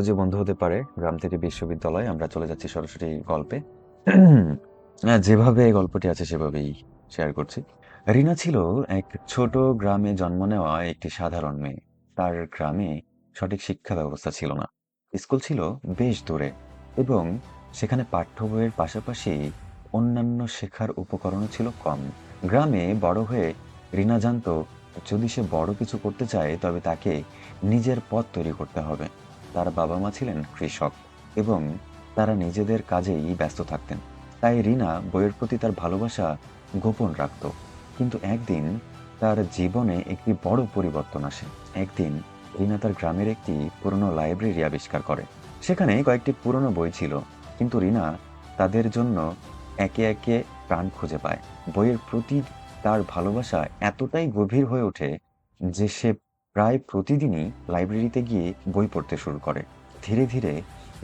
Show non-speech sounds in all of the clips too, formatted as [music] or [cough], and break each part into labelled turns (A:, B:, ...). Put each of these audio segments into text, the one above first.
A: যে বন্ধু হতে পারে গ্রাম থেকে বিশ্ববিদ্যালয়। আমরা চলে যাচ্ছি সরাসরি গল্পে। [clears throat] হ্যাঁ, যেভাবে এই গল্পটি আছে সেভাবেই শেয়ার করছি। রিনা ছিল এক ছোট গ্রামে জন্ম নেওয়া একটি সাধারণ মেয়ে। তার গ্রামে সঠিক শিক্ষা ব্যবস্থা ছিল না। স্কুল ছিল বেশ দূরে এবং সেখানে পাঠ্য বইয়ের পাশাপাশি অন্যান্য শেখার উপকরণও ছিল কম। গ্রামে বড় হয়ে রিনা জানতো যদি সে বড় কিছু করতে চায় তবে তাকে নিজের পথ তৈরি করতে হবে। তার বাবা মা ছিলেন কৃষক এবং তারা নিজেদের কাজেই ব্যস্ত থাকতেন। তাই রিনা বইয়ের প্রতি তার ভালোবাসা গোপন রাখত। কিন্তু একদিন তার জীবনে একটি বড় পরিবর্তন আসে। একদিন রিনা তার গ্রামের একটি পুরনো লাইব্রেরি আবিষ্কার করে। সেখানে কয়েকটি পুরনো বই ছিল, কিন্তু রিনা তাদের জন্য একে একে প্রাণ খুঁজে পায়। বইয়ের প্রতি তার ভালোবাসা এতটাই গভীর হয়ে ওঠে যে সে প্রায় প্রতিদিনই লাইব্রেরিতে গিয়ে বই পড়তে শুরু করে। ধীরে ধীরে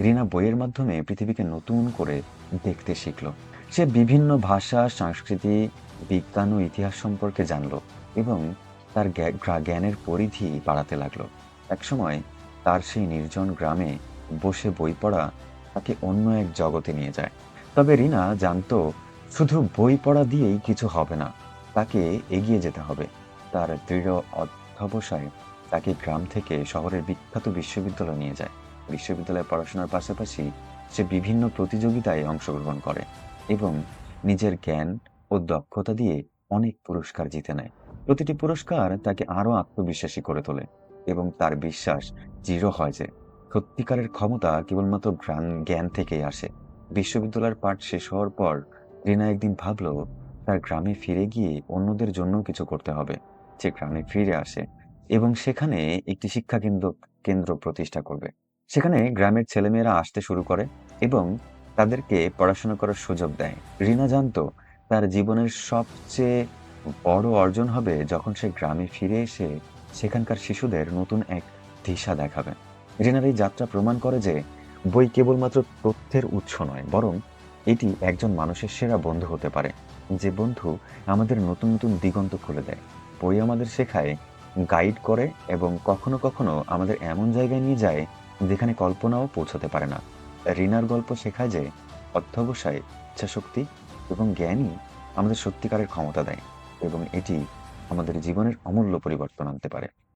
A: রিনা বইয়ের মাধ্যমে পৃথিবীকে নতুন করে দেখতে শিখল। সে বিভিন্ন ভাষা, সংস্কৃতি, বিজ্ঞান ও ইতিহাস সম্পর্কে জানলো এবং তার জ্ঞানের পরিধি বাড়াতে লাগল। একসময় তার সেই নির্জন গ্রামে বসে বই পড়া তাকে অন্য এক জগতে নিয়ে যায়। তবে রিনা জানত, শুধু বই পড়া দিয়েই কিছু হবে না, তাকে এগিয়ে যেতে হবে। তার দৃঢ় অধ্যবসায় তাকে গ্রাম থেকে শহরের বিখ্যাত বিশ্ববিদ্যালয়ে নিয়ে যায়। বিশ্ববিদ্যালয়ে পড়াশোনার পাশাপাশি সে বিভিন্ন প্রতিযোগিতায় অংশগ্রহণ করে এবং নিজের জ্ঞান ও দক্ষতা দিয়ে অনেক পুরস্কার জিতে নেয়। প্রতিটি পুরস্কার তাকে আরও আত্মবিশ্বাসী করে তোলে এবং তার বিশ্বাস দৃঢ় হয় যে সত্যিকারের ক্ষমতা কেবলমাত্র জ্ঞান জ্ঞান থেকেই আসে। বিশ্ববিদ্যালয়ের পাঠ শেষ হওয়ার পর রিনা একদিন ভাবলো, তার গ্রামে ফিরে গিয়ে অন্যদের জন্য কিছু করতে হবে। সে ফিরে আসে এবং সেখানে একটি শিক্ষা কেন্দ্র কেন্দ্র প্রতিষ্ঠা করবে। সেখানে গ্রামের ছেলেমেয়েরা আসতে শুরু করে এবং তাদেরকে পড়াশোনা করার সুযোগ দেয়। রিনা জানতো তার জীবনের সবচেয়ে বড় অর্জন হবে যখন সে গ্রামে ফিরে এসে সেখানকার শিশুদের নতুন এক দিশা দেখাবে। রিনার এই যাত্রা প্রমাণ করে যে বই কেবলমাত্র তথ্যের উৎস নয়, বরং এটি একজন মানুষের সেরা বন্ধু হতে পারে। যে বন্ধু আমাদের নতুন নতুন দিগন্ত খুলে দেয়। বই আমাদের শেখায় গাইড করে এবং কখনো কখনো আমাদের এমন জায়গায় নিয়ে যায় যেখানে কল্পনাও পৌঁছাতে পারে না। রিনার গল্প শেখায় যে অধ্যবসায় ইচ্ছাশক্তি এবং জ্ঞানই আমাদের সত্যিকারের ক্ষমতা দেয় এবং এটি আমাদের জীবনের অমূল্য পরিবর্তন আনতে পারে।